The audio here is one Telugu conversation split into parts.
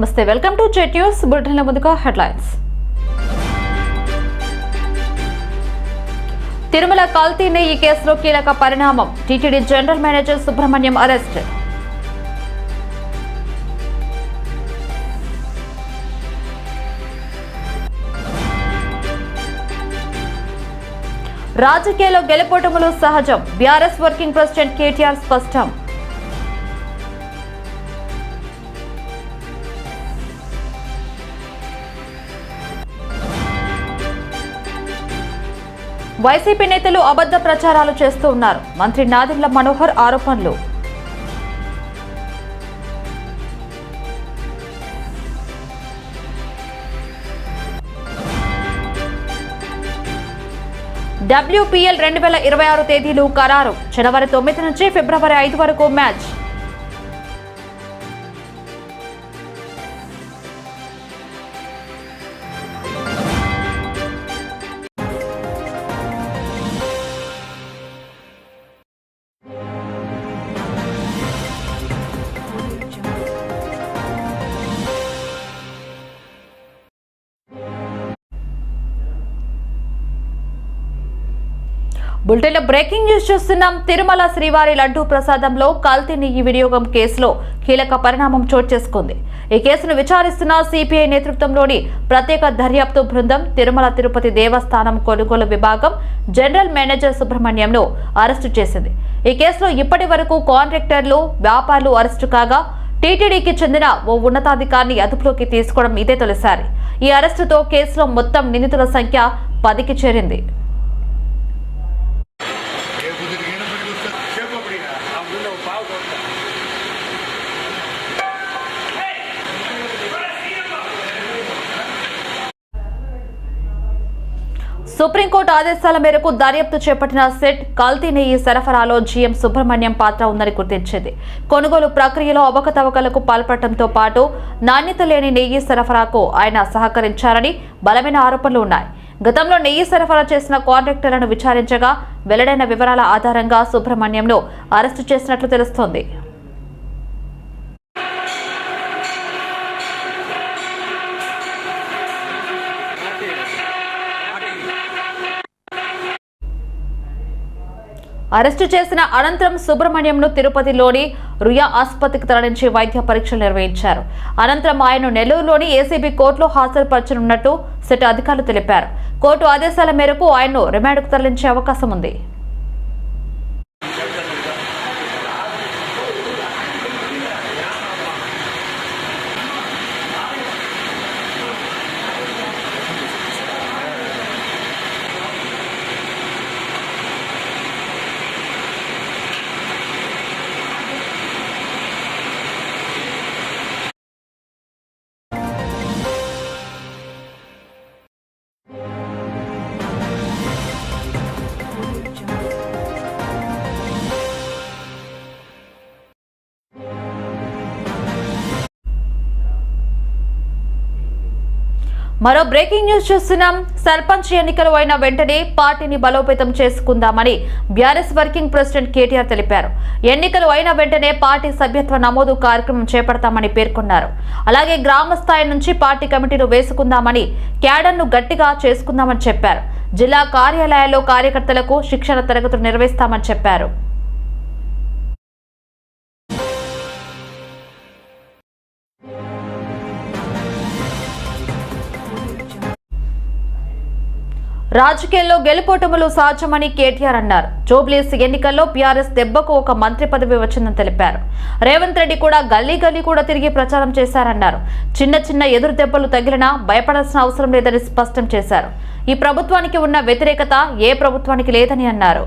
నమస్తే వెల్కమ్ టు జెట్ న్యూస్ బులెటిన్ల ముందుగా హెడ్లైన్స్. తిరుమల కల్తీ నెయ్యి కేసులో కీలక పరిణామం. TTD general manager Subrahmanyam arrest. రాజకీయాల్లో గెలుపోటములు సహజం. బీఆర్ఎస్ వర్కింగ్ ప్రెసిడెంట్ కేటీఆర్ స్పష్టం. వైసీపీ నేతలు అబద్ధ ప్రచారాలు చేస్తూ ఉన్నారు. మంత్రి నాదిండ్ల మనోహర్ ఆరోపణలు. డబ్ల్యూపీఎల్ రెండు వేల ఇరవై ఆరు తేదీలు ఖరారు. జనవరి తొమ్మిది నుంచి ఫిబ్రవరి ఐదు వరకు మ్యాచ్. బులెటిన్ బ్రేకింగ్ న్యూస్ చూస్తున్నాం. తిరుమల శ్రీవారి లడ్డూ ప్రసాదంలో కల్తీని ఈ వినియోగం కేసులో కీలక పరిణామం చోటు చేసుకుంది. ఈ కేసును విచారిస్తున్న సిపిఐ నేతృత్వంలోని ప్రత్యేక దర్యాప్తు బృందం తిరుమల తిరుపతి దేవస్థానం కొనుగోలు విభాగం జనరల్ మేనేజర్ సుబ్రహ్మణ్యంను అరెస్టు చేసింది. ఈ కేసులో ఇప్పటి వరకు కాంట్రాక్టర్లు వ్యాపారులు అరెస్టు కాగా టీటీడీకి చెందిన ఓ ఉన్నతాధికారిని అదుపులోకి తీసుకోవడం ఇదే తొలిసారి. ఈ అరెస్టుతో కేసులో మొత్తం నిందితుల సంఖ్య పదికి చేరింది. సుప్రీంకోర్టు ఆదేశాల మేరకు దర్యాప్తు చేపట్టిన సెట్ కల్తీ నెయ్యి సరఫరాలో జీఎం సుబ్రహ్మణ్యం పాత్ర ఉందని గుర్తించింది. కొనుగోలు ప్రక్రియలో అవకతవకలకు పాల్పడటంతో పాటు నాణ్యత లేని నెయ్యి సరఫరాకు ఆయన సహకరించారని బలమైన ఆరోపణలు ఉన్నాయి. గతంలో నెయ్యి సరఫరా చేసిన కాంట్రాక్టర్లను విచారించగా వెల్లడైన వివరాల ఆధారంగా సుబ్రహ్మణ్యంను అరెస్టు చేసినట్లు తెలుస్తోంది. అరెస్టు చేసిన అనంతరం సుబ్రహ్మణ్యంను తిరుపతిలోని రుయా ఆసుపత్రికి తరలించి వైద్య పరీక్షలు నిర్వహించారు. అనంతరం ఆయన్ను నెల్లూరులోని ఏసీబీ కోర్టులో హాజరుపరచనున్నట్టు సిట్ అధికారులు తెలిపారు. కోర్టు ఆదేశాల మేరకు ఆయన్ను రిమాండ్కు తరలించే అవకాశం ఉంది. మరో బ్రేకింగ్ న్యూస్ చూస్తున్నాం. సర్పంచ్ ఎన్నికలు అయిన వెంటనే పార్టీని బలోపేతం చేసుకుందామని బీఆర్ఎస్ వర్కింగ్ ప్రెసిడెంట్ కేటీఆర్ తెలిపారు. ఎన్నికలు అయిన వెంటనే పార్టీ సభ్యత్వ నమోదు కార్యక్రమం చేపడతామని పేర్కొన్నారు. అలాగే గ్రామ స్థాయి నుంచి పార్టీ కమిటీలు వేసుకుందామని క్యాడర్ను గట్టిగా చేసుకుందామని చెప్పారు. జిల్లా కార్యాలయాల్లో కార్యకర్తలకు శిక్షణ తరగతులు నిర్వహిస్తామని చెప్పారు. రాజకీయాల్లో గెలుపోటములు సాధ్యమని కేటీఆర్ అన్నారు. జోబ్లీస్ ఎన్నికల్లో పీఆర్ఎస్ దెబ్బకు ఒక మంత్రి పదవి వచ్చిందని తెలిపారు. రేవంత్ రెడ్డి కూడా గల్లీ గల్లీ కూడా తిరిగి ప్రచారం చేశారన్నారు. చిన్న చిన్న ఎదురు దెబ్బలు తగిలినా భయపడాల్సిన అవసరం లేదని స్పష్టం చేశారు. ఈ ప్రభుత్వానికి ఉన్న వ్యతిరేకత ఏ ప్రభుత్వానికి లేదని అన్నారు.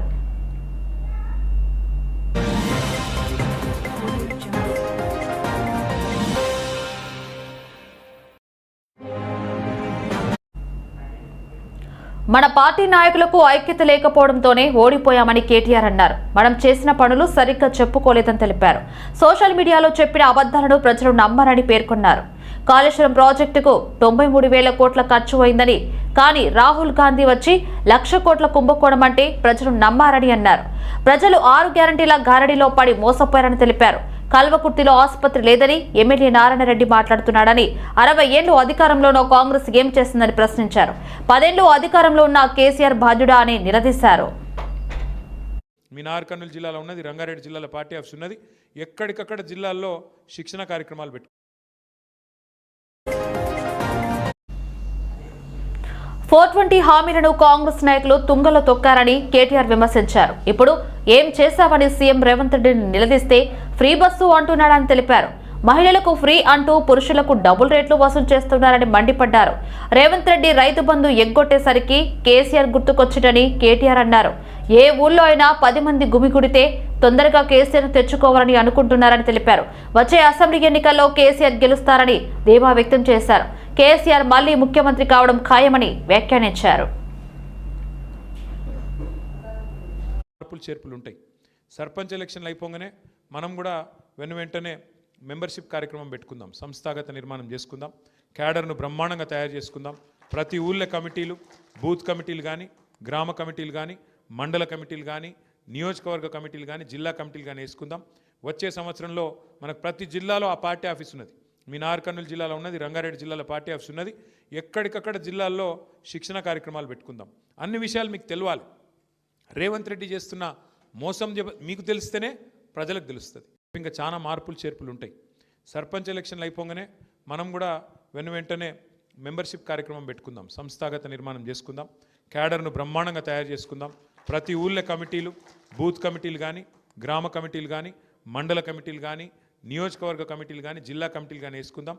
మన పార్టీ నాయకులకు ఐక్యత లేకపోవడంతోనే ఓడిపోయామని కేటీఆర్ అన్నారు. మనం చేసిన పనులు సరిగ్గా చెప్పుకోలేదని తెలిపారు. సోషల్ మీడియాలో చెప్పిన అబద్ధాలను ప్రజలు నమ్మరని పేర్కొన్నారు. కాళేశ్వరం ప్రాజెక్టుకు తొంభై మూడు వేల కోట్ల ఖర్చు అయిందని. కానీ రాహుల్ గాంధీ వచ్చి లక్ష కోట్ల కుంభకోణం అంటే ప్రజలు నమ్మారని అన్నారు. ప్రజలు ఆరు గ్యారంటీల గారడీలో పడి మోసపోయారని తెలిపారు. కల్వకుర్తిలో ఆసుపత్రి లేదని ఎమ్మెల్యే నారాయణరెడ్డి మాట్లాడుతున్నాడని అరవై ఏళ్ళు అధికారంలోనో కాంగ్రెస్ ఏం చేస్తుందని ప్రశ్నించారు. పదేళ్ళు అధికారంలో ఉన్న కేసీఆర్ బాధ్యుడా అని నిలదీశారు. మీ నార్కర్నూలు జిల్లాలో ఉన్నది రంగారెడ్డి జిల్లాలో పార్టీ ఆఫీస్ ఉన్నది. ఎక్కడికక్కడ జిల్లాల్లో శిక్షణ కార్యక్రమాలు పెట్టు ఫోర్ ట్వంటీ హామీలను కాంగ్రెస్ నాయకులు తుంగలో తొక్కారని కేటీఆర్ విమర్శించారు. ఇప్పుడు ఏం చేశావని సీఎం రేవంత్ రెడ్డిని నిలదీస్తే ఫ్రీ బస్సు అంటున్నాడని తెలిపారు. మహిళలకు ఫ్రీ అంటూ పురుషులకు డబుల్ రేట్లు వసూలు చేస్తున్నారని మండిపడ్డారు. రేవంత్ రెడ్డి రైతు బంధు ఎగ్గొట్టేసరికి కేసీఆర్ గుర్తుకొచ్చిటని కేటీఆర్ అన్నారు. ఏ ఊళ్ళో అయినా పది మంది గుమిగుడితే తొందరగా కేసీఆర్ తెచ్చుకోవాలని అనుకుంటున్నారని తెలిపారు. వచ్చే అసెంబ్లీ ఎన్నికల్లో కేసీఆర్ గెలుస్తారని ధీమా వ్యక్తం చేశారు. కేసీఆర్ మళ్ళీ ముఖ్యమంత్రి కావడం ఖాయమని వ్యాఖ్యానించారు. మార్పులు చేర్పులు ఉంటాయి. సర్పంచ్ ఎలక్షన్లు అయిపోగానే మనం కూడా వెను వెంటనే మెంబర్షిప్ కార్యక్రమం పెట్టుకుందాం. సంస్థాగత నిర్మాణం చేసుకుందాం. క్యాడర్ను బ్రహ్మాండంగా తయారు చేసుకుందాం. ప్రతి ఊళ్ళో కమిటీలు బూత్ కమిటీలు కానీ గ్రామ కమిటీలు కానీ మండల కమిటీలు కానీ నియోజకవర్గ కమిటీలు కానీ జిల్లా కమిటీలు కానీ వేసుకుందాం. వచ్చే సంవత్సరంలో మనకు ప్రతి జిల్లాలో ఆ పార్టీ ఆఫీస్ ఉన్నది. మీ నార్కర్నూలు జిల్లాలో ఉన్నది రంగారెడ్డి జిల్లాలో పార్టీ ఆఫీస్ ఉన్నది. ఎక్కడికక్కడ జిల్లాల్లో శిక్షణ కార్యక్రమాలు పెట్టుకుందాం. అన్ని విషయాలు మీకు తెలియాలి రేవంత్ రెడ్డి చేస్తున్న మోసం మీకు తెలిస్తేనే ప్రజలకు తెలుస్తుంది. ఇంకా చాలా మార్పులు చేర్పులు ఉంటాయి. సర్పంచ్ ఎలక్షన్లు అయిపోగానే మనం కూడా వెను వెంటనే మెంబర్షిప్ కార్యక్రమం పెట్టుకుందాం. సంస్థాగత నిర్మాణం చేసుకుందాం. క్యాడర్ను బ్రహ్మాండంగా తయారు చేసుకుందాం. ప్రతి ఊళ్ళో కమిటీలు బూత్ కమిటీలు కానీ గ్రామ కమిటీలు కానీ మండల కమిటీలు కానీ నియోజకవర్గ కమిటీలు కానీ జిల్లా కమిటీలు కానీ వేసుకుందాం.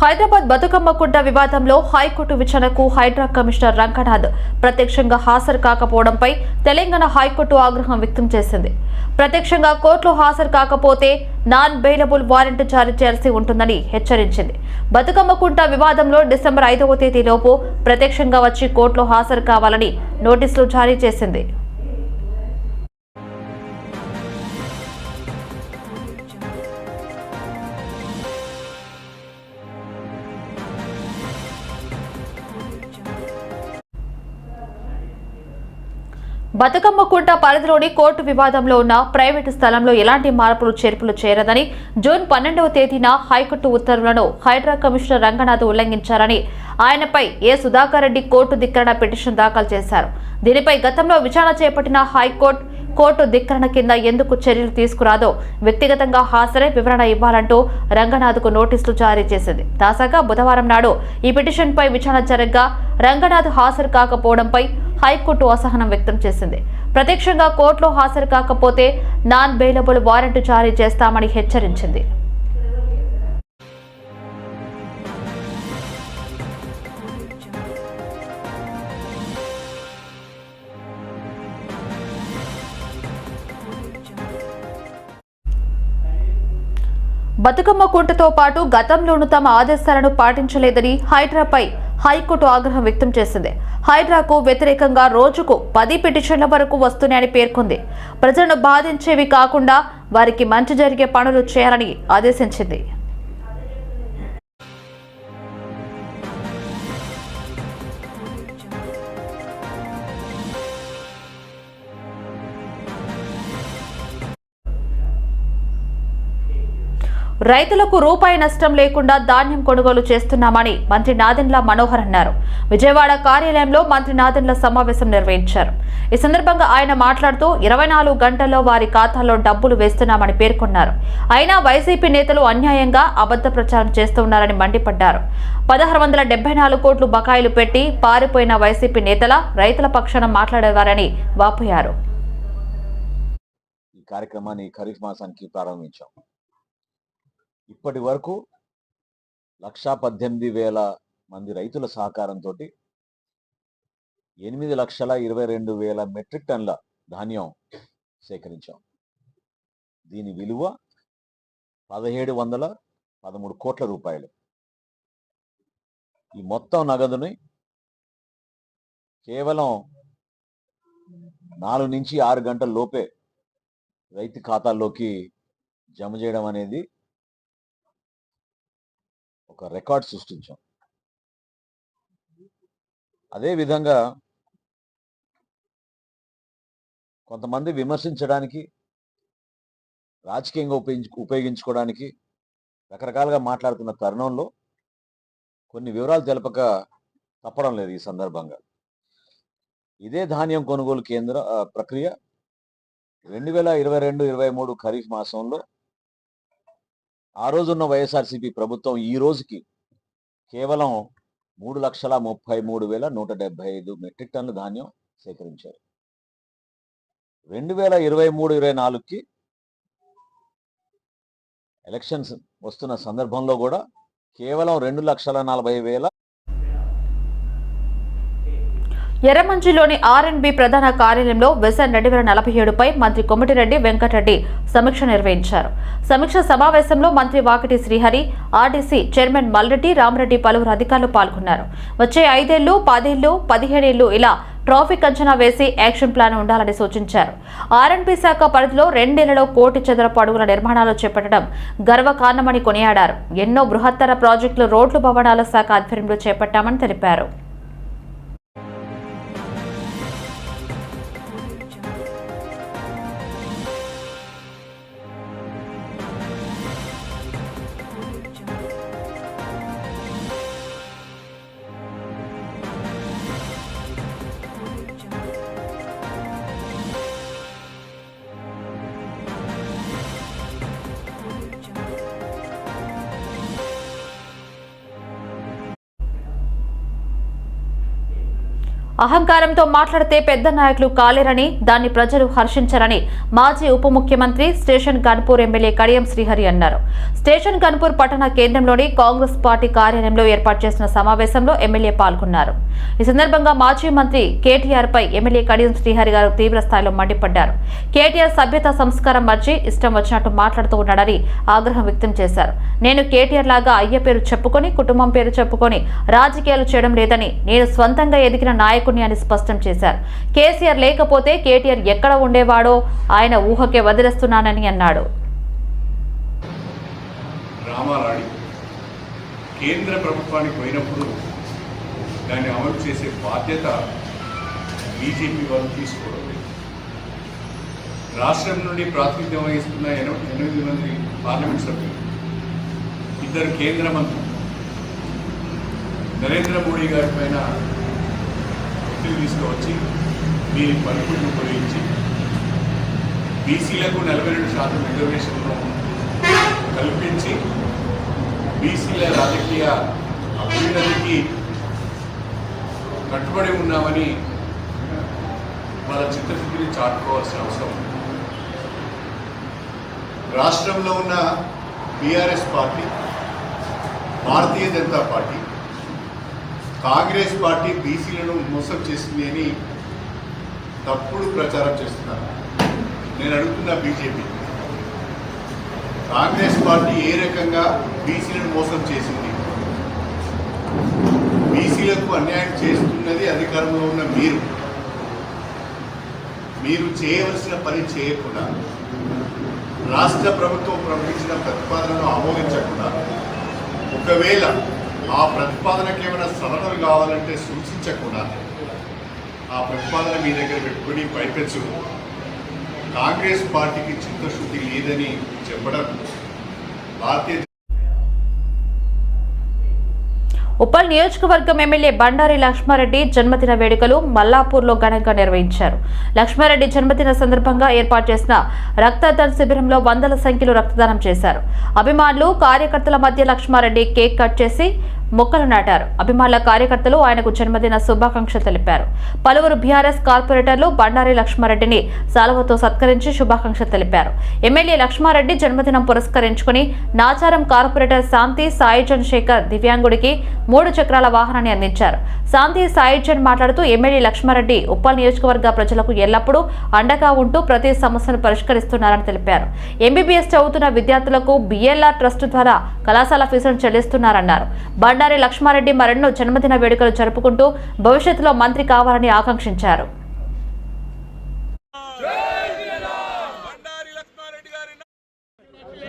హైదరాబాద్ బతుకమ్మ కుంట వివాదంలో హైకోర్టు విచారణకు హైడ్రా కమిషనర్ రంగనాథ్ ప్రత్యక్షంగా హాజరు కాకపోవడంపై తెలంగాణ హైకోర్టు ఆగ్రహం వ్యక్తం చేసింది. ప్రత్యక్షంగా కోర్టులో హాజరు కాకపోతే నాన్ బెయిలబుల్ వారెంట్ జారీ చేయాల్సి ఉంటుందని హెచ్చరించింది. బతుకమ్మ కుంట వివాదంలో డిసెంబర్ ఐదవ తేదీలోపు ప్రత్యక్షంగా వచ్చి కోర్టులో హాజరు కావాలని నోటీసులు జారీ చేసింది. బతుకమ్మ కుంట పరిధిలోని కోర్టు వివాదంలో ఉన్న ప్రైవేటు స్థలంలో ఎలాంటి మార్పులు చేర్పులు చేరదని జూన్ పన్నెండవ తేదీన హైకోర్టు ఉత్తర్వులను హైడ్రా కమిషనర్ రంగనాథ్ ఉల్లంఘించారని ఆయనపై ఏ సుధాకర్ రెడ్డి కోర్టు ధిక్కరణ పిటిషన్ దాఖలు చేశారు. దీనిపై గతంలో విచారణ చేపట్టిన హైకోర్టు కోర్టు ధిక్కరణ కింద ఎందుకు చర్యలు తీసుకురాదో వ్యక్తిగతంగా హాజరై వివరణ ఇవ్వాలంటూ రంగనాథ్కు నోటీసులు జారీ చేసింది. తాజాగా బుధవారం నాడు ఈ పిటిషన్పై విచారణ జరగ్గా రంగనాథ్ హాజరు కాకపోవడంపై హైకోర్టు అసహనం వ్యక్తం చేసింది. ప్రత్యక్షంగా కోర్టులో హాజరు కాకపోతే నాన్ బెయిలబుల్ వారెంట్ జారీ చేస్తామని హెచ్చరించింది. బతుకమ్మ కుంటతో పాటు గతంలోనూ తమ ఆదేశాలను పాటించలేదని హైడ్రాపై హైకోర్టు ఆగ్రహం వ్యక్తం చేసింది. హైడ్రాకు వ్యతిరేకంగా రోజుకు పది పిటిషన్ల వరకు వస్తున్నాయని పేర్కొంది. ప్రజలను బాధించేవి కాకుండా వారికి మంచి జరిగే పనులు చేయాలని ఆదేశించింది. రైతులకు రూపాయి నష్టం లేకుండా ధాన్యం కొనుగోలు చేస్తున్నామని మంత్రి నాదెండ్ల మనోహర్ అన్నారు. విజయవాడ కార్యాలయంలో మంత్రి నాదెండ్ల సమావేశం నిర్వహించారు. ఈ సందర్భంగా ఆయన మాట్లాడుతూ ఇరవై నాలుగు గంటల్లో వారి ఖాతాల్లో డబ్బులు వేస్తున్నామని పేర్కొన్నారు. అయినా వైసీపీ నేతలు అన్యాయంగా అబద్ధ ప్రచారం చేస్తున్నారని మండిపడ్డారు. పదహారు వందల డెబ్బై నాలుగు కోట్లు బకాయిలు పెట్టి పారిపోయిన వైసీపీ నేతల రైతుల పక్షాన మాట్లాడేవారని వాపోయారు. ఈ కార్యక్రమాన్ని ఖరీఫ్ మాసానికి ప్రారంభించాం. ఇప్పటి వరకు లక్షా పద్దెనిమిది వేల మంది రైతుల సహకారంతో ఎనిమిది లక్షల ఇరవై రెండు వేల మెట్రిక్ టన్ల ధాన్యం సేకరించాం. దీని విలువ పదిహేడు వందల పదమూడు కోట్ల రూపాయలు. ఈ మొత్తం నగదుని కేవలం నాలుగు నుంచి ఆరు గంటల లోపే రైతు ఖాతాల్లోకి జమ చేయడం అనేది ఒక రికార్డ్ సృష్టించాం. అదే విధంగా కొంతమంది విమర్శించడానికి రాజకీయంగా ఉపయోగించు ఉపయోగించుకోవడానికి రకరకాలుగా మాట్లాడుతున్న తరుణంలో కొన్ని వివరాలు తెలపక తప్పడం లేదు ఈ సందర్భంగా. ఇదే ధాన్యం కొనుగోలు కేంద్ర ప్రక్రియ రెండు వేల ఇరవై రెండు ఇరవై మూడు ఖరీఫ్ మాసంలో ఆ రోజున్న వైఎస్ఆర్సీపీ ప్రభుత్వం ఈ రోజుకి కేవలం మూడు లక్షల ముప్పై మూడు వేల నూట డెబ్బై ఐదు మెట్రిక్ టన్ను ధాన్యం సేకరించారు. రెండు వేల ఇరవై మూడు ఇరవై నాలుగుకి ఎలక్షన్స్ వస్తున్న సందర్భంలో కూడా కేవలం రెండు లక్షల నలభై వేల ఎర్రమంజిలోని ఆర్ఎన్బి ప్రధాన కార్యాలయంలో విజన్ రెండు వేల నలభై ఏడుపై మంత్రి కొమటిరెడ్డి వెంకటరెడ్డి సమీక్ష నిర్వహించారు. సమీక్ష సమావేశంలో మంత్రి వాకిటి శ్రీహరి ఆర్డీసీ చైర్మన్ మల్రెడ్డి రామరెడ్డి పలువురు అధికారులు పాల్గొన్నారు. వచ్చే ఐదేళ్ళు పదేళ్ళు పదిహేడేళ్ళు ఇలా ట్రాఫిక్ అంచనా వేసి యాక్షన్ ప్లాన్ ఉండాలని సూచించారు. ఆర్ఎన్బి శాఖ పరిధిలో రెండేళ్ళలో కోటి చదరపు అడుగుల నిర్మాణాలు చేపట్టడం గర్వకారణమని కొనియాడారు. ఎన్నో బృహత్తర ప్రాజెక్టులు రోడ్లు భవనాల శాఖ ఆధ్వర్యంలో చేపట్టామని తెలిపారు. అహంకారంతో మాట్లాడితే పెద్ద నాయకులు కాలేరని దాన్ని ప్రజలు హర్షించరని మాజీ ఉప ముఖ్యమంత్రి స్టేషన్ గన్పూర్ ఎమ్మెల్యే కడియం శ్రీహరి అన్నారు. స్టేషన్ గన్పూర్ పట్టణ కేంద్రంలోని కాంగ్రెస్ పార్టీ కార్యాలయంలో ఏర్పాటు చేసిన సమావేశంలో ఎమ్మెల్యే పాల్గొన్నారు. ఈ సందర్భంగా మాజీ మంత్రి కేటీఆర్ పై ఎమ్మెల్యే కడియం శ్రీహరి గారు తీవ్ర స్థాయిలో మండిపడ్డారు. కేటీఆర్ సభ్యత సంస్కారం మర్చి ఇష్టం వచ్చినట్టు మాట్లాడుతూ ఉన్నాడని ఆగ్రహం వ్యక్తం చేశారు. నేను కేటీఆర్ లాగా అయ్య పేరు చెప్పుకొని కుటుంబం పేరు చెప్పుకొని రాజకీయాలు చేయడం లేదని నేను స్వంతంగా ఎదిగిన నాయకుడు అని స్పష్టం చేశారు. కేసీఆర్ లేకపోతే కేటీఆర్ ఎక్కడ ఉండేవాడో ఆయన ఊహకే వదిలేస్తున్నానని అన్నాడు. రామారాణి కేంద్ర ప్రభుత్వానికి పోయినప్పుడు దాన్ని అమలు చేసే బాధ్యత బీజేపీ వాళ్ళు తీసుకోవడం రాష్ట్రం నుండి ప్రాతినిధ్యం వహిస్తున్న ఎనిమిది మంది పార్లమెంట్ సభ్యులు ఇద్దరు కేంద్ర మంత్రులు నరేంద్ర మోడీ గారి పైన ఒత్తిడి తీసుకువచ్చి మీ పలుకులను ఉపయోగించి బీసీలకు నలభై రెండు శాతం రిజర్వేషన్లు కల్పించి బీసీల రాజకీయ అభ్యున్నతికి కట్టుబడి ఉన్నామని వాళ్ళ చిత్తశుద్ధిని చాటుకోవాల్సిన అవసరం రాష్ట్రంలో ఉన్న BRS party Bharatiya Janata party Congress party బీసీలను మోసం చేసింది అని తప్పుడు ప్రచారం చేస్తున్నారు. నేను అడుగుతున్నా బీజేపీ. కాంగ్రెస్ పార్టీ ఏ రకంగా బీసీలను మోసం చేసింది? బీసీలకు అన్యాయం చేస్తున్నది అధికారంలో ఉన్న మీరు. మీరు చేయవలసిన పని చేయకుండా రాష్ట్ర ప్రభుత్వం ప్రకటించిన ప్రతిపాదనను ఆమోదించకుండా ఒకవేళ ఆ ప్రతిపాదనకి ఏమైనా సలహాలు కావాలంటే సూచించకుండా ఆ ప్రతిపాదన మీ దగ్గర పెట్టుకుని పైపెచ్చు. కాంగ్రెస్ పార్టీకి చిత్తశుద్ధి లేదని చెప్పడం భారతీయ ఉప్పల్ నియోజకవర్గం ఎమ్మెల్యే బండారి లక్ష్మారెడ్డి జన్మదిన వేడుకలు మల్లాపూర్లో ఘనంగా నిర్వహించారు. లక్ష్మారెడ్డి జన్మదిన సందర్భంగా ఏర్పాటు చేసిన రక్తదాన శిబిరంలో వందల సంఖ్యలో రక్తదానం చేశారు. అభిమానులు కార్యకర్తల మధ్య లక్ష్మారెడ్డి కేక్ కట్ చేసి మొక్కలు నాటారు. అభిమానుల కార్యకర్తలు ఆయనకు జన్మదిన శుభాకాంక్షలు తెలిపారు. పలువురు బీఆర్ఎస్ కార్పొరేటర్లు బండారి లక్ష్మారెడ్డిని సాలవతో సత్కరించి శుభాకాంక్షలు తెలిపారు. ఎమ్మెల్యే లక్ష్మారెడ్డి జన్మదినం పురస్కరించుకుని నాచారం కార్పొరేటర్ శాంతి సాయిజన్ శేఖర్ దివ్యాంగుడికి మూడు చక్రాల వాహనాన్ని అందించారు. శాంతి సాయిజన్ మాట్లాడుతూ ఎమ్మెల్యే లక్ష్మారెడ్డి ఉప్పల్ నియోజకవర్గ ప్రజలకు ఎల్లప్పుడూ అండగా ఉంటూ ప్రతి సమస్యను పరిష్కరిస్తున్నారని తెలిపారు. ఎంబీబీఎస్ చదువుతున్న విద్యార్థులకు బిఎల్ఆర్ ట్రస్ట్ ద్వారా కళాశాల ఫీజులను చెల్లిస్తున్నారన్నారు. బండారి లక్ష్మారెడ్డి మరెన్నో జన్మదిన వేడుకలు జరుపుకుంటూ భవిష్యత్తులో మంత్రి కావాలని ఆకాంక్షించారు.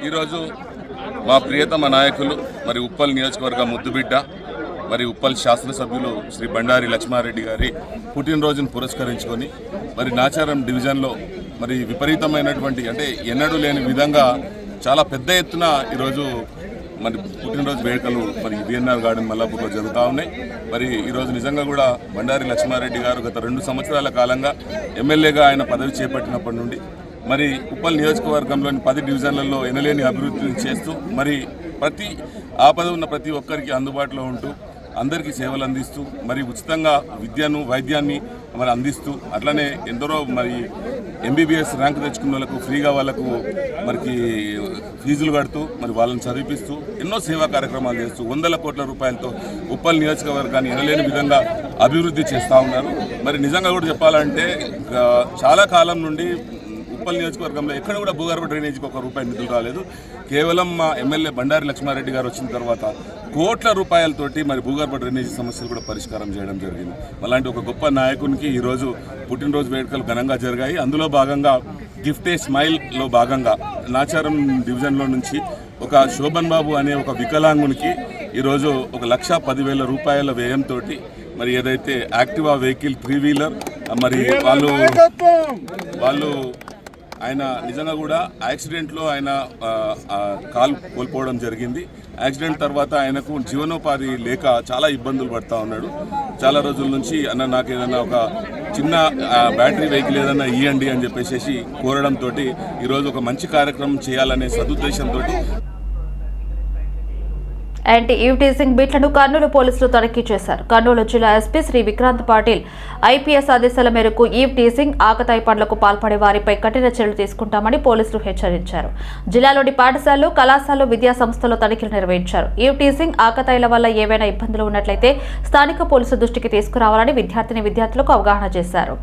ఈరోజు మా ప్రియతమ నాయకులు మరి ఉప్పల్ నియోజకవర్గ ముద్దుబిడ్డ మరి ఉప్పల్ శాసనసభ్యులు శ్రీ బండారి లక్ష్మారెడ్డి గారి పుట్టినరోజును పురస్కరించుకొని మరి నాచారం డివిజన్లో మరి విపరీతమైనటువంటి అంటే ఎన్నడూ లేని విధంగా చాలా పెద్ద ఎత్తున ఈరోజు మరి పుట్టినరోజు వేడుకలు మరి బిఎన్ఆర్ గార్డెన్ మల్లాపూర్లో జరుగుతూ ఉన్నాయి. మరి ఈరోజు నిజంగా కూడా బండారి లక్ష్మారెడ్డి గారు గత రెండు సంవత్సరాల కాలంగా ఎమ్మెల్యేగా ఆయన పదవి చేపట్టినప్పటి నుండి మరి ఉప్పల్ నియోజకవర్గంలోని పది డివిజన్లలో ఎనలేని అభివృద్ధిని చేస్తూ మరి ప్రతి ఆపద ఉన్న ప్రతి ఒక్కరికి అందుబాటులో ఉంటూ అందరికీ సేవలు అందిస్తూ మరి ఉచితంగా విద్యను వైద్యాన్ని మరి అందిస్తూ అట్లనే ఎందరో మరి ఎంబీబీఎస్ ర్యాంక్ తెచ్చుకున్న వాళ్ళకు ఫ్రీగా వాళ్ళకు మరికి ఫీజులు కడుతూ మరి వాళ్ళని చదివిపిస్తూ ఎన్నో సేవా కార్యక్రమాలు చేస్తూ వందల కోట్ల రూపాయలతో ఉప్పల్ నియోజకవర్గాన్ని ఎనలేని విధంగా అభివృద్ధి చేస్తూ ఉన్నారు. మరి నిజంగా కూడా చెప్పాలంటే చాలా కాలం నుండి ఉప్పల్ నియోజకవర్గంలో ఎక్కడ కూడా భూగర్భ డ్రైనేజీకి ఒక రూపాయి నిధులు రాలేదు. కేవలం మా ఎమ్మెల్యే బండారి లక్ష్మారెడ్డి గారు వచ్చిన తర్వాత కోట్ల రూపాయలతోటి మరి భూగర్భ డ్రైనేజీ సమస్యలు కూడా పరిష్కారం చేయడం జరిగింది. అలాంటి ఒక గొప్ప నాయకునికి ఈరోజు పుట్టినరోజు వేడుకలు ఘనంగా జరిగాయి. అందులో భాగంగా గిఫ్ట్ ఏ స్మైల్లో భాగంగా నాచారం డివిజన్లో నుంచి ఒక శోభన్ బాబు అనే ఒక వికలాంగునికి ఈరోజు ఒక లక్ష పదివేల రూపాయల వ్యయంతో మరి ఏదైతే యాక్టివా వెహికల్ త్రీ వీలర్ మరి వాళ్ళు వాళ్ళు ఆయన నిజంగా కూడా యాక్సిడెంట్లో ఆయన కాలు కోల్పోవడం జరిగింది. యాక్సిడెంట్ తర్వాత ఆయనకు జీవనోపాధి లేక చాలా ఇబ్బందులు పడతా ఉన్నాడు. చాలా రోజుల నుంచి అన్న నాకు ఏదైనా ఒక చిన్న బ్యాటరీ వెహికల్ ఏదైనా ఇవ్వండి అని చెప్పేసి కోరడంతో ఈరోజు ఒక మంచి కార్యక్రమం చేయాలనే సదుద్దేశంతో యాంటీ ఈవ్టీసింగ్ బిట్లను కర్నూలు పోలీసులు తనిఖీ చేశారు. కర్నూలు జిల్లా ఎస్పీ శ్రీ విక్రాంత్ పాటిల్ ఐపీఎస్ ఆదేశాల మేరకు ఈవ్ టీసింగ్ ఆకతాయి పనులకు పాల్పడే వారిపై కఠిన చర్యలు తీసుకుంటామని పోలీసులు హెచ్చరించారు. జిల్లాలోని పాఠశాలలు కళాశాలలు విద్యా సంస్థల్లో తనిఖీలు నిర్వహించారు. ఈవ్ టీసింగ్ ఆకతాయిల వల్ల ఏవైనా ఇబ్బందులు ఉన్నట్లయితే స్థానిక పోలీసు దృష్టికి తీసుకురావాలని విద్యార్థిని విద్యార్థులకు అవగాహన చేశారు.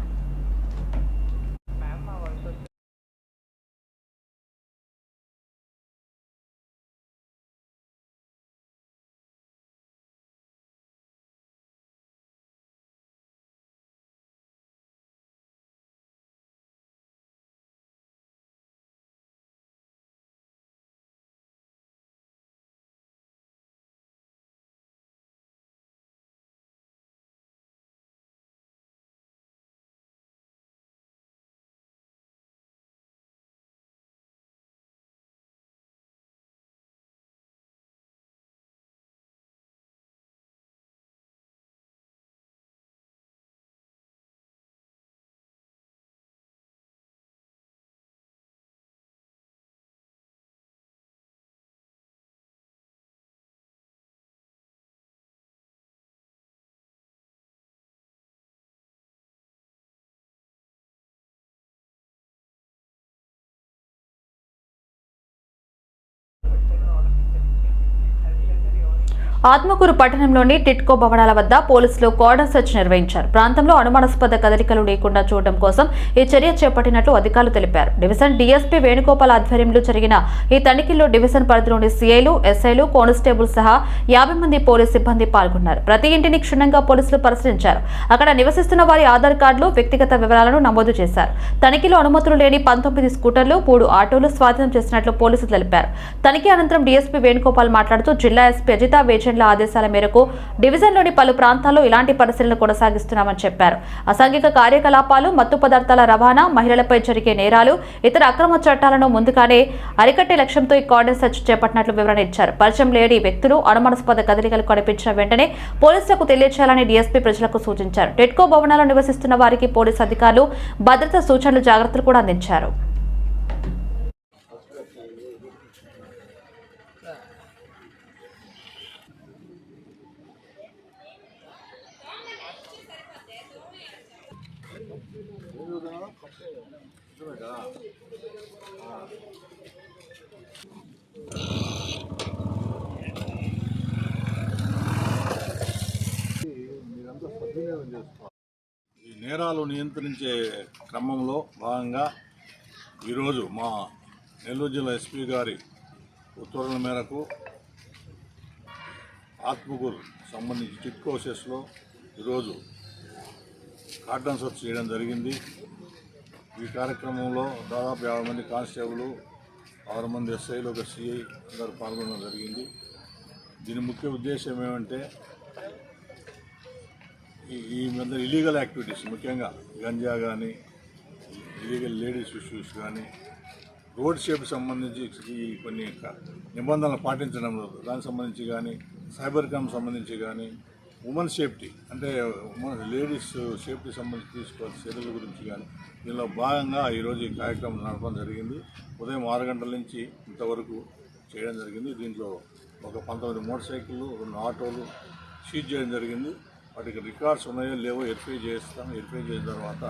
ఆత్మకూరు పట్టణంలోని టిట్కో భవనాల వద్ద పోలీసులు కోడర్ సెర్చ్ నిర్వహించారు. ప్రాంతంలో అనుమానాస్పద కదలికలు లేకుండా చూడడం కోసం ఈ చర్య చేపట్టినట్లు అధికారులు తెలిపారు. డివిజన్ డీఎస్పీ వేణుగోపాల్ ఆధ్వర్యంలో జరిగిన ఈ తనిఖీల్లో డివిజన్ పరిధిలోని సీఐలు ఎస్ఐలు కానిస్టేబుల్ సహా యాభై మంది పోలీస్ సిబ్బంది పాల్గొన్నారు. ప్రతి ఇంటిని క్షుణ్ణంగా పోలీసులు పరిశీలించారు. అక్కడ నివసిస్తున్న వారి ఆధార్ కార్డులు వ్యక్తిగత వివరాలను నమోదు చేశారు. తనిఖీలో అనుమతులు లేని పంతొమ్మిది స్కూటర్లు మూడు ఆటోలు స్వాధీనం చేసినట్లు పోలీసులు తెలిపారు. తనిఖీ అనంతరం డీఎస్పీ వేణుగోపాల్ మాట్లాడుతూ జిల్లా ఎస్పీ అజితా డివిజన్ల ఆదేశాల మేరకు డివిజన్లోని పలు ప్రాంతాల్లో ఇలాంటి పరిశీలన కొనసాగిస్తున్నామని చెప్పారు. అసాంఘిక కార్యకలాపాలు మత్తు పదార్థాల రవాణా మహిళలపై జరిగే నేరాలు ఇతర అక్రమ చట్టాలను ముందుగానే అరికట్టే లక్ష్యంతో ఈ కార్డన్ సెర్చ్ చేపట్టినట్లు వివరణ ఇచ్చారు. పరిచయం లేని వ్యక్తులు అనుమానాస్పద కదలికలు కనిపించిన వెంటనే పోలీసులకు తెలియచేయాలని డీఎస్పీ ప్రజలకు సూచించారు. టెట్కో భవనాల్లో నివసిస్తున్న వారికి పోలీసు అధికారులు భద్రతా సూచనలు జాగ్రత్తలు కూడా అందించారు ఈ నేరాలు నియంత్రించే క్రమంలో భాగంగా ఈరోజు మా నెల్లూరు జిల్లా ఎస్పీ గారి ఉత్తర్వుల మేరకు ఆత్మకూరు సంబంధించి చిట్కో సెస్లో ఈరోజు కార్డన్ సర్చ్ చేయడం జరిగింది. ఈ కార్యక్రమంలో దాదాపు యాభై మంది కానిస్టేబుల్ ఆరు మంది ఎస్ఐలు ఒక సిఐ అందరు పాల్గొనడం జరిగింది. దీని ముఖ్య ఉద్దేశం ఏమంటే ఈ మధ్య ఇలీగల్ యాక్టివిటీస్ ముఖ్యంగా గంజా కానీ ఇలీగల్ లేడీస్ ఇష్యూస్ కానీ రోడ్ షేప్కి సంబంధించి ఈ కొన్ని నిబంధనలు పాటించడం దానికి సంబంధించి కానీ సైబర్ క్రైమ్ సంబంధించి కానీ ఉమెన్ సేఫ్టీ అంటే ఉమెన్ లేడీస్ సేఫ్టీ సంబంధించి తీసుకోవాల్సిన చర్యల గురించి కానీ దీనిలో భాగంగా ఈరోజు ఈ కార్యక్రమం నడపడం జరిగింది. ఉదయం ఆరు గంటల నుంచి ఇంతవరకు చేయడం జరిగింది. దీంట్లో ఒక పంతొమ్మిది మోటార్ సైకిళ్ళు రెండు ఆటోలు సీజ్ చేయడం జరిగింది. వాటికి రికార్డ్స్ ఉన్నాయో లేవో వెరిఫై చేస్తాం. వెరిఫై చేసిన తర్వాత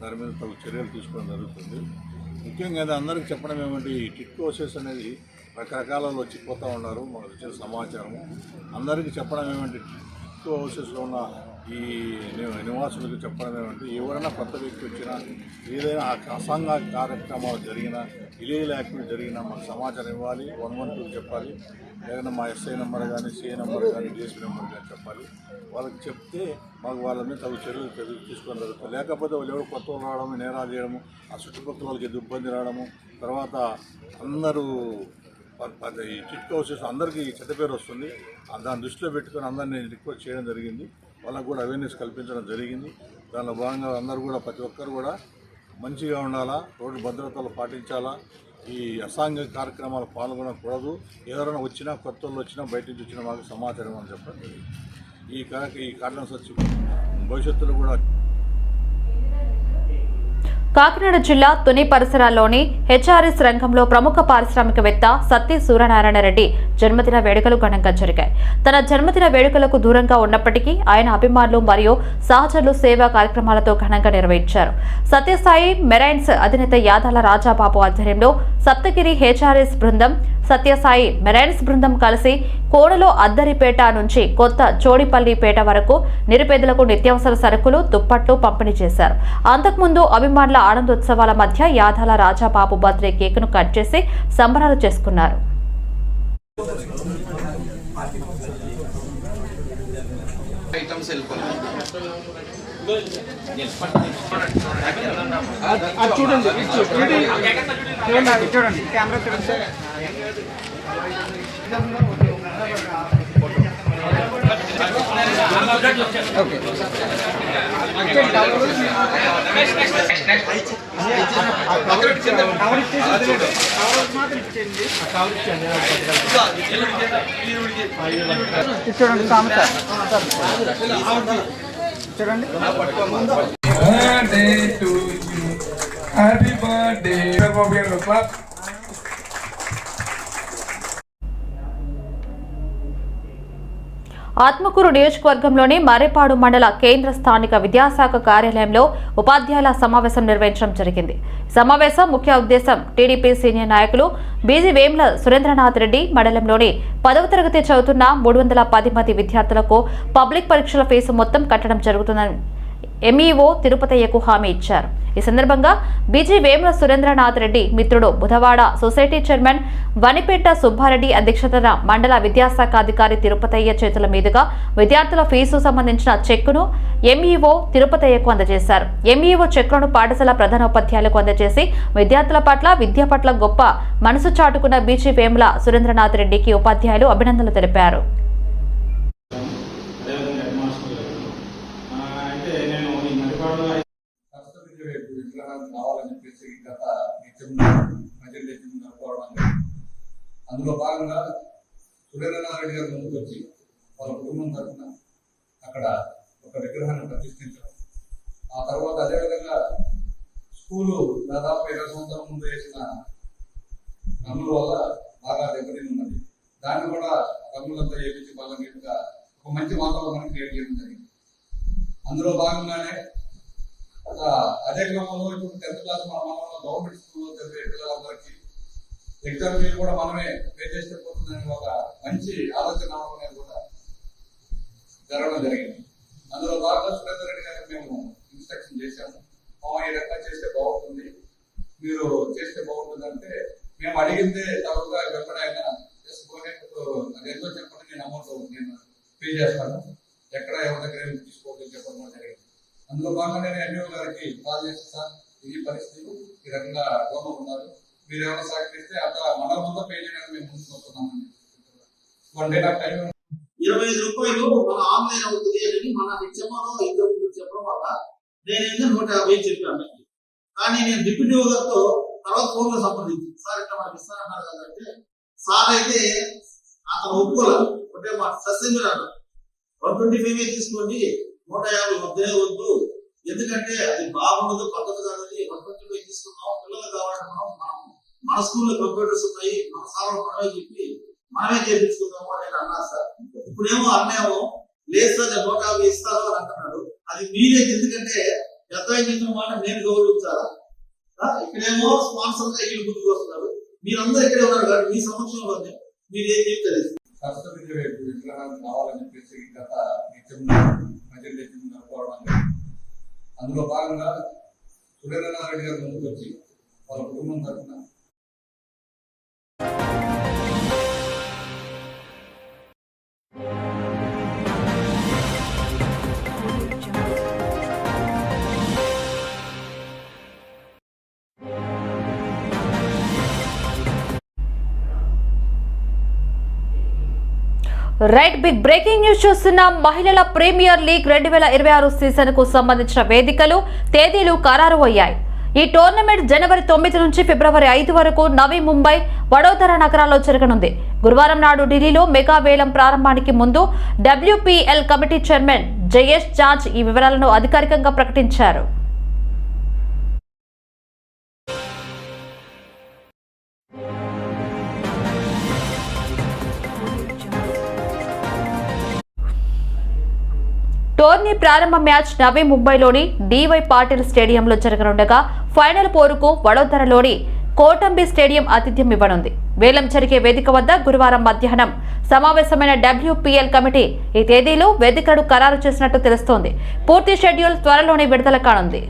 దాని మీద తగు చర్యలు తీసుకోవడం జరుగుతుంది. ముఖ్యంగా అది అందరికీ చెప్పడం ఏమంటే ఈ టిట్కోసెస్ అనేది రకరకాలలో వచ్చిపోతూ ఉన్నారు. మనకు వచ్చిన సమాచారం అందరికీ చెప్పడం ఏమంటే టిట్ హౌసెస్లో ఉన్న ఈ నివాసులకు చెప్పడం ఏమంటే ఎవరైనా కొత్త వ్యక్తి వచ్చినా ఏదైనా ఆ- కార్యక్రమాలు జరిగినా ఇలీగల్ యాక్టివిటీ జరిగినా మాకు సమాచారం ఇవ్వాలి వన్ వన్ టూ చెప్పాలి. లేదంటే మా ఎస్ఐ నెంబర్ కానీ సిఐ నెంబర్ కానీ డిఎస్పీ నెంబర్ కానీ చెప్పాలి. వాళ్ళకి చెప్తే మాకు వాళ్ళ మీద తగు చర్యలు చర్యలు తీసుకోవడం జరుగుతుంది. లేకపోతే వాళ్ళు ఎవరు కొత్త వాళ్ళు రావడము నేరాలు చేయడము ఆ చుట్టుపక్కల వాళ్ళకి ఇబ్బంది రావడము తర్వాత అందరూ ఈ చిట్ హౌసెస్ అందరికీ చెడ్డ పేరు వస్తుంది. దాని దాన్ని దృష్టిలో పెట్టుకొని అందరినీ రిక్వెస్ట్ చేయడం జరిగింది. వాళ్ళకు కూడా అవేర్నెస్ కల్పించడం జరిగింది. దానిలో భాగంగా అందరూ కూడా ప్రతి ఒక్కరు కూడా మంచిగా ఉండాలా రోడ్డు భద్రతలు పాటించాలా ఈ అసాంఘిక కార్యక్రమాలు పాల్గొనకూడదు. ఎవరైనా వచ్చినా కొత్త వాళ్ళు వచ్చినా బయట నుంచి వచ్చినా మాకు సమాచారం అని చెప్పడం జరిగింది. ఈ కార్య ఈ కార్యక్రమం వచ్చి భవిష్యత్తులో కూడా కాకినాడ జిల్లా తుని పరిసరాల్లోని హెచ్ఆర్ఎస్ రంగంలో ప్రముఖ పారిశ్రామికవేత్త సత్య సూర్యనారాయణ రెడ్డి జన్మదిన వేడుకలు ఘనంగా జరిగాయి. తన జన్మదిన వేడుకలకు దూరంగా ఉన్నప్పటికీ ఆయన అభిమానులు మరియు సహచరులు సేవా కార్యక్రమాలతో ఘనంగా నిర్వహించారు. సత్యసాయి మెరైన్స్ అధినేత యాదాల రాజాబాబు ఆధ్వర్యంలో సప్తగిరి హెచ్ఆర్ఎస్ బృందం సత్యసాయి మెరైన్స్ బృందం కలిసి కోడలో అద్దరిపేట నుంచి కొత్త చోడిపల్లిపేట వరకు నిరుపేదలకు నిత్యావసర సరుకులు దుప్పట్లు పంపిణీ చేశారు. అంతకుముందు అభిమానుల ఆనందోత్సవాల మధ్య యాదాల రాజాబాబు బర్త్డే కేకును కట్ చేసి సంబరాలు చేసుకున్నారు. చూడండి చూడండి. చూడండి. చూడండి. కెమెరా ఇచ్చేయండి ఇది చూడండి సామె సార్ చూడండి ఆత్మకూరు నియోజకవర్గంలోని మర్రిపాడు మండల కేంద్ర స్థానిక విద్యాశాఖ కార్యాలయంలో ఉపాధ్యాయుల సమావేశం నిర్వహించడం జరిగింది. సమావేశం ముఖ్య ఉద్దేశం టీడీపీ సీనియర్ నాయకులు బీజీ వేముల సురేంద్రనాథ్ రెడ్డి మండలంలోని పదవ తరగతి చదువుతున్న మూడు వందల పది మంది విద్యార్థులకు పబ్లిక్ పరీక్షల ఫీజు మొత్తం కట్టడం జరుగుతుందని ఎంఈఓ తిరుపతయ్యకు హామీ ఇచ్చారు. ఈ సందర్భంగా బీజీ వేముల సురేంద్రనాథ్ రెడ్డి మిత్రుడు బుధవాడ సొసైటీ చైర్మన్ వనిపేట సుబ్బారెడ్డి అధ్యక్షతన మండల విద్యాశాఖ అధికారి తిరుపతయ్య చేతుల మీదుగా విద్యార్థుల ఫీజు సంబంధించిన చెక్కును ఎంఈఓ తిరుపతయ్యకు అందజేశారు. ఎంఈఓ చెక్కులను పాఠశాల ప్రధానోపాధ్యాయులకు అందజేసి విద్యార్థుల పట్ల విద్య పట్ల గొప్ప మనసు చాటుకున్న బీజీ వేముల సురేంద్రనాథ్ రెడ్డికి ఉపాధ్యాయులు అభినందనలు తెలిపారు అదేవిధంగా హెడ్ మాస్టర్ గారు ఆ, అయితే నేను ఈ మరిపాడులో సరస్వతి విగ్రహాలు చెప్పేసి గత నిత్యం మధ్య నిత్యం జరుపుకోవడం అందులో భాగంగా సురేంద్రనాథ్ గారి ముందుకు వచ్చి వాళ్ళ కుటుంబం తరఫున అక్కడ ఒక విగ్రహాన్ని ప్రతిష్ఠించడం. ఆ తర్వాత అదేవిధంగా స్కూలు దాదాపు ఇరవై సంవత్సరాల ముందు వేసిన రంగుల వల్ల బాగా దెబ్బతిని ఉన్నది. దాన్ని కూడా రంగులంతా చేపించి బాగా నీట్గా ఒక మంచి వాతావరణాన్ని క్రియేట్ చేయడం జరిగింది. అందులో భాగంగానే అదే క్రమంలో ఇప్పుడు టెన్త్ క్లాస్ మన మనలో గవర్నమెంట్ స్కూల్లో చదివే పిల్లలందరికీ ఎగ్జామ్ ఫీజు కూడా మనమే పే చేస్తే పోతుందని ఒక మంచి ఆలోచన కూడా జరగడం జరిగింది అందులో భాగంగా సురేందర్ రెడ్డి గారికి మేము ఇన్స్ట్రక్షన్ చేశాము మా ఈ రకంగా చేస్తే బాగుంటుంది మీరు చేస్తే బాగుంటుంది అంటే మేము అడిగిందే తక్కువగా ఎప్పుడైనా అదేంటో చెప్పండి నేను అమౌంట్ నేను పే చేస్తాను ఎక్కడ ఎవరి దగ్గర ఏమి తీసుకోవద్దని చెప్పడం కూడా జరిగింది అందులో భాగంగా నేను ఎన్జిఓ గారికి కాల్ చేసి సార్ ఈ పరిస్థితి ఈ రకంగా గవర్నమెంట్ ఉన్నారు మీరు ఏమైనా సాక్రిఫైస్ చేస్తే అక్కడ మండలం అంతా పే చేయడానికి మేము ముందుకు వస్తున్నామండి వన్ డే నాకు టైం ఇరవై ఐదు రూపాయలు మన ఆన్లైన్ అవుతుంది అని మన హెచ్ఎంఓలో ఇద్దరు ముగ్గురు చెప్పడం వల్ల నేనైతే నూట యాభై చెప్పాను కానీ నేను డిప్యూటీ గారితో తర్వాత ఫోన్లో సంప్రదించి సార్ ఇట్లా మనకి ఇస్తానన్నారు కదంటే సార్ అయితే అతను ఒప్పుకోలేదు ఒకటే మాట సస్యం అన్నారు వన్ ట్వంటీ ఫైవ్ తీసుకోండి. నూట యాభై వద్దే వద్దు. ఎందుకంటే అది బాగుండదు పద్ధతి కాదని వన్ ట్వంటీ ఫైవ్ తీసుకున్నాం పిల్లలు కావాలంటే మనం మనం మన స్కూల్లో కంప్యూటర్స్ ఉన్నాయి. మన సార్ మనమే చెప్పి మనమే చేపించుకుందాము అని నేను అన్నా సార్. ఇప్పుడేమో అన్నేమో లేదు సార్ నేను నూట యాభై ఇస్తాను అని అంటున్నాడు. అది మీరే ఎందుకంటే పెద్ద చెప్పిన మాట నేను గౌరవించాలా? ఇక్కడేమో స్పాన్సర్గా వీళ్ళు ముందుకు వస్తున్నారు. మీరందరూ ఇక్కడే ఉన్నారు కాబట్టి మీ సమక్షంలోనే మీరు ఏం చెప్తారు సరస్వతి విగ్రహాలు కావాలని చెప్పేసి గత నిత్యం మధ్య నిత్యం జరుపుకోవడం అందులో భాగంగా సురేంద్రనాథ్ రెడ్డి గారు ముందుకు వచ్చి వాళ్ళ కుటుంబం తరఫున రైట్ బిగ్ బ్రేకింగ్ న్యూస్ చూస్తున్న మహిళల ప్రీమియర్ లీగ్ రెండు వేల ఇరవై ఆరు సీజన్కు సంబంధించిన వేదికలు తేదీలు ఖరారు అయ్యాయి. ఈ టోర్నమెంట్ జనవరి తొమ్మిది నుంచి ఫిబ్రవరి ఐదు వరకు నవీ ముంబై వడోదర నగరాల్లో జరగనుంది. గురువారం నాడు ఢిల్లీలో మెగా వేలం ప్రారంభానికి ముందు WPL committee chairman Jayesh George ఈ వివరాలను అధికారికంగా ప్రకటించారు. టోర్నీ ప్రారంభ మ్యాచ్ నవీ ముంబైలోని డివై పాటిల్ స్టేడియంలో జరగనుండగా ఫైనల్ పోరుకు వడోదరలోని కోటంబి స్టేడియం ఆతిథ్యం ఇవ్వనుంది. వేలం జరిగే వేదిక వద్ద గురువారం మధ్యాహ్నం సమావేశమైన డబ్ల్యూపీఎల్ కమిటీ ఈ తేదీలో వేదికను ఖరారు చేసినట్టు తెలుస్తోంది. పూర్తి షెడ్యూల్ త్వరలోనే విడుదల కానుంది.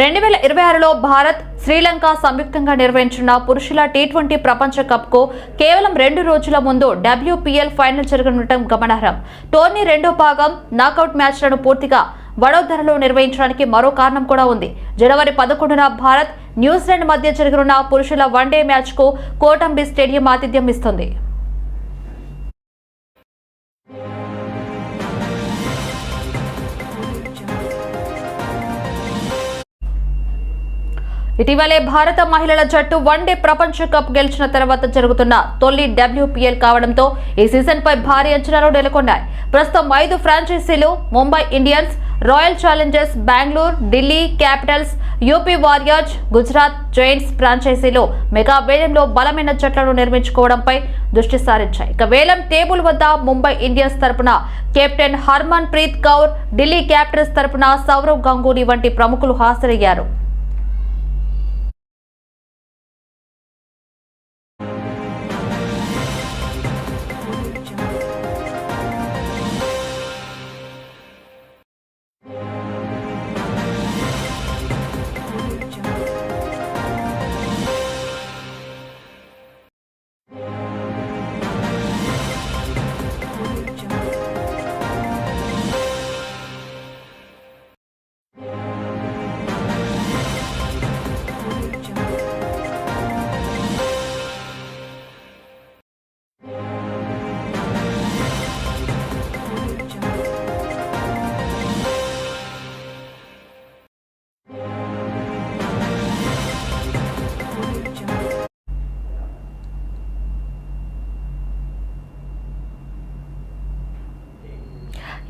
రెండు వేల ఇరవై ఆరులో భారత్ శ్రీలంక సంయుక్తంగా నిర్వహించిన పురుషుల టీ ట్వంటీ ప్రపంచ కప్కు కేవలం రెండు రోజుల ముందు డబ్ల్యూపీఎల్ ఫైనల్ జరగనుండటం గమనార్హం. టోర్నీ రెండో భాగం నాకౌట్ మ్యాచ్లను పూర్తిగా వడోదరలో నిర్వహించడానికి మరో కారణం కూడా ఉంది. జనవరి పదకొండున భారత్ న్యూజిలాండ్ మధ్య జరగనున్న పురుషుల వన్డే మ్యాచ్కు కోటంబి స్టేడియం ఆతిథ్యం ఇస్తుంది. ఇటీవలే భారత మహిళల జట్టు వన్డే ప్రపంచ కప్ గెలిచిన తర్వాత జరుగుతున్న తొలి డబ్ల్యూపీఎల్ కావడంతో ఈ సీజన్ పై భారీ అంచనాలు నెలకొన్నాయి. ప్రస్తుతం ఐదు ఫ్రాంచైజీలు Mumbai Indians Royal Challengers Bengaluru Delhi Capitals UP Warriors Gujarat Giants ఫ్రాంచైజీలు mega వేలంలో బలమైన జట్లను నిర్మించుకోవడంపై దృష్టి సారించాయి. ఇక వేలం టేబుల్ వద్ద ముంబై ఇండియన్స్ తరపున captain Harmanpreet Kaur Delhi Capitals తరపున సౌరవ్ గంగూలీ వంటి ప్రముఖులు హాజరయ్యారు.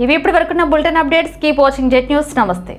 ఇవి ఇప్పటి వరకున్న bulletin updates. Keep watching Jet News. నమస్తే.